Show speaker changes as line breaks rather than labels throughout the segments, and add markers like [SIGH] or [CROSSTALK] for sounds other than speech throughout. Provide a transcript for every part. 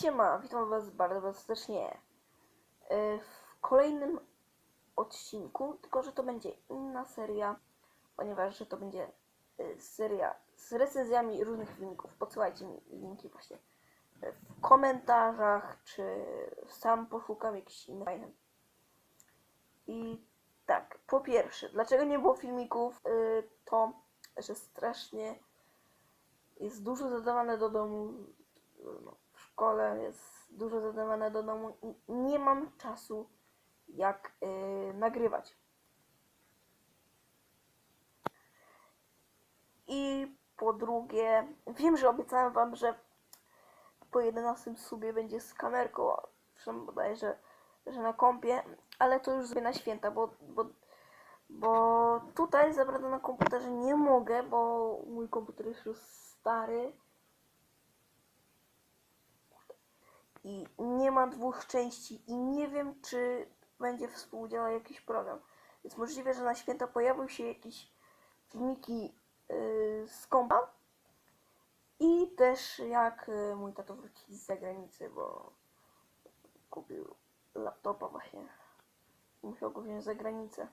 Siema, witam was bardzo, serdecznie e, w kolejnym odcinku, tylko że to będzie inna seria, ponieważ że to będzie e, seria z recenzjami różnych filmików. Podsyłajcie mi linki właśnie w komentarzach, czy sam poszukam jakichś innych fajnych. I tak, po pierwsze, dlaczego nie było filmików? E, To, że strasznie jest dużo zadawane do domu, no, szkole jest dużo zadawane do domu i nie mam czasu jak yy, nagrywać. I po drugie, wiem, że obiecałem wam, że po 11 subie będzie z kamerką, zresztą bodajże, że na kompie, ale to już zrobię na święta, bo, bo, bo tutaj za bardzo na komputerze nie mogę, bo mój komputer jest już stary i nie ma dwóch części i nie wiem, czy będzie współdziałał jakiś program. Jest możliwe, że na święta pojawią się jakieś filmiki yy, z kompa i też jak yy, mój tato wróci z zagranicy, bo kupił laptopa właśnie. Musiał go wziąć za granicę.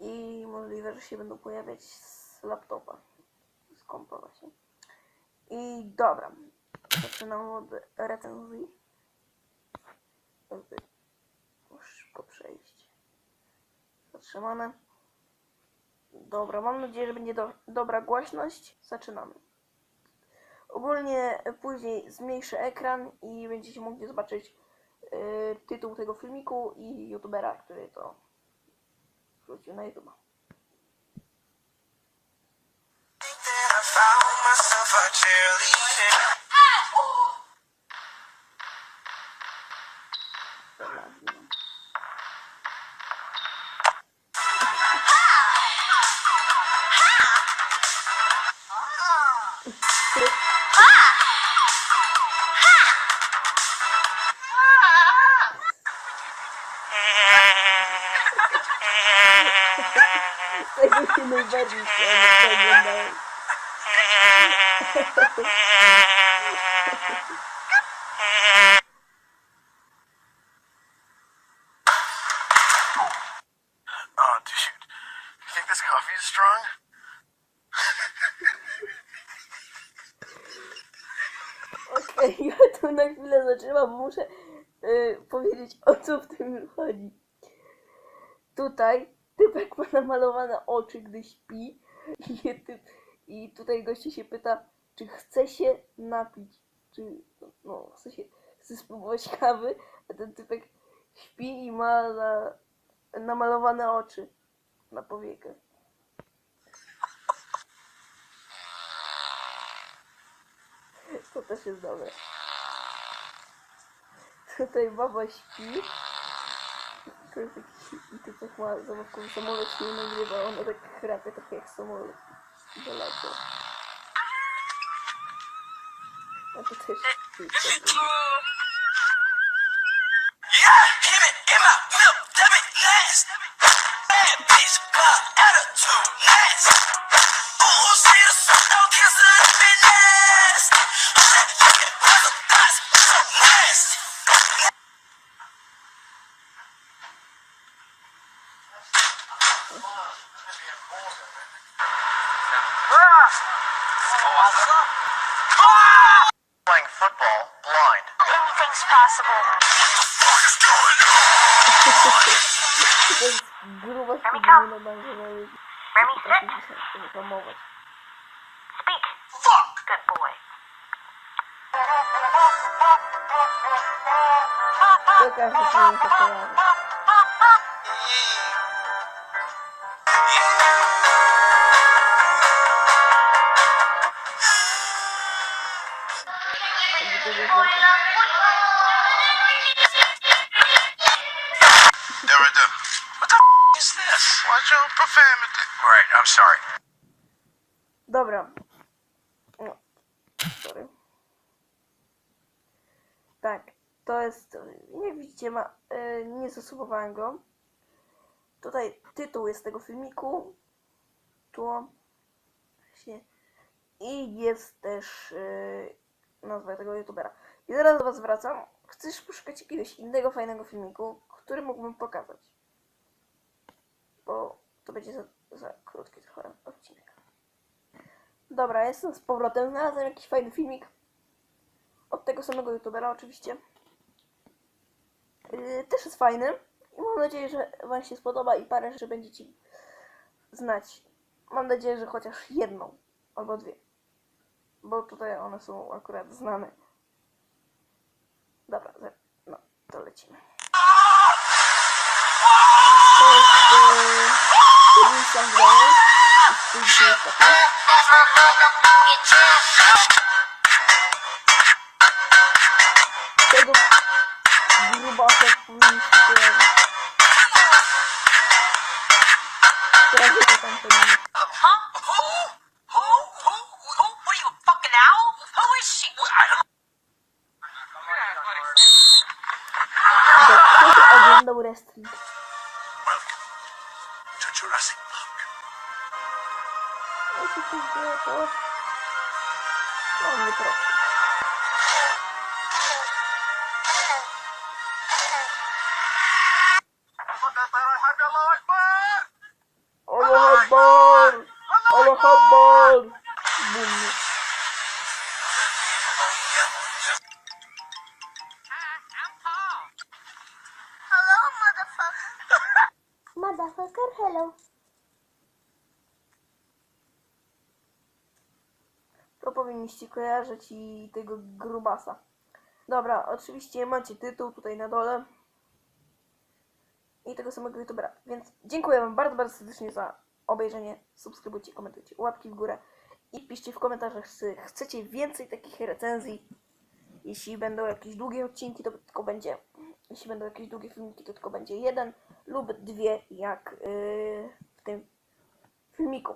I możliwe, że się będą pojawiać z laptopa. Z kompa właśnie. I dobra. Zaczynam od recenzji. Szybko przejść. Zatrzymane. Dobra, mam nadzieję, że będzie do, dobra głośność. Zaczynamy. Ogólnie później zmniejszę ekran i będziecie mogli zobaczyć y, tytuł tego filmiku i youtubera, który to wrzucił na YouTube. Się najbardziej chciałem [LAUGHS] oglądałem.
Oh, dude. You think this coffee is strong?
Okej, [LAUGHS] ja tu na chwilę zaczynam, bo muszę y, powiedzieć o co w tym chodzi. Tutaj [LAUGHS] typek ma namalowane oczy, gdy śpi i, typ, i tutaj goście się pyta, czy chce się napić, czy no, chce się chce spróbować kawy, a ten typek śpi i ma na, namalowane oczy na powiekę. To też jest dobre. Tutaj baba śpi. To jest jakiś i typek ma zabawkowy samolot się nie nagrywa, ona tak chrapie tak jak samolot. Do lata. A to też jest
Yeah, hit it in my whip, damn it, last. Bad bitch, got attitude, last. Playing football blind.
Anything's possible.
What is
going on?
Remy,
come. Remy, sit.
Come over.
Speak.
Fuck.
Good boy.
Look Profanity. Right, I'm sorry.
Dobra. No. Sorry. Tak, to jest. Jak widzicie, ma, e, nie zasubowałem go. Tutaj tytuł jest tego filmiku. Tu. Właśnie. I jest też e, nazwę tego youtubera. I zaraz do was wracam. Chcesz poszukać jakiegoś innego fajnego filmiku, który mógłbym pokazać. Bo to będzie za, za krótki trochę odcinek. Dobra, jestem z powrotem. Znalazłem jakiś fajny filmik. Od tego samego youtubera oczywiście. Yy, też jest fajny. I mam nadzieję, że wam się spodoba i parę rzeczy będziecie znać. Mam nadzieję, że chociaż jedną albo dwie. Bo tutaj one są akurat znane. Dobra, no, to lecimy. To jest yy, Kevin Sandler. Jest to jest taki. Tego grubasa powinniście kojarzyć. Teraz jest tam powinien.
Huh? Who?
Jurassic Park.
Jeśli to wie, to... No, Motherfucker, hello. To powinniście kojarzyć i tego grubasa. Dobra, oczywiście macie tytuł tutaj na dole. I tego samego youtubera. Więc dziękuję wam bardzo, bardzo serdecznie za obejrzenie. Subskrybujcie, komentujcie, łapki w górę. I piszcie w komentarzach, czy chcecie więcej takich recenzji. Jeśli będą jakieś długie odcinki, to tylko będzie. Jeśli będą jakieś długie filmiki, to tylko będzie jeden lub dwie, jak yy, w tym filmiku.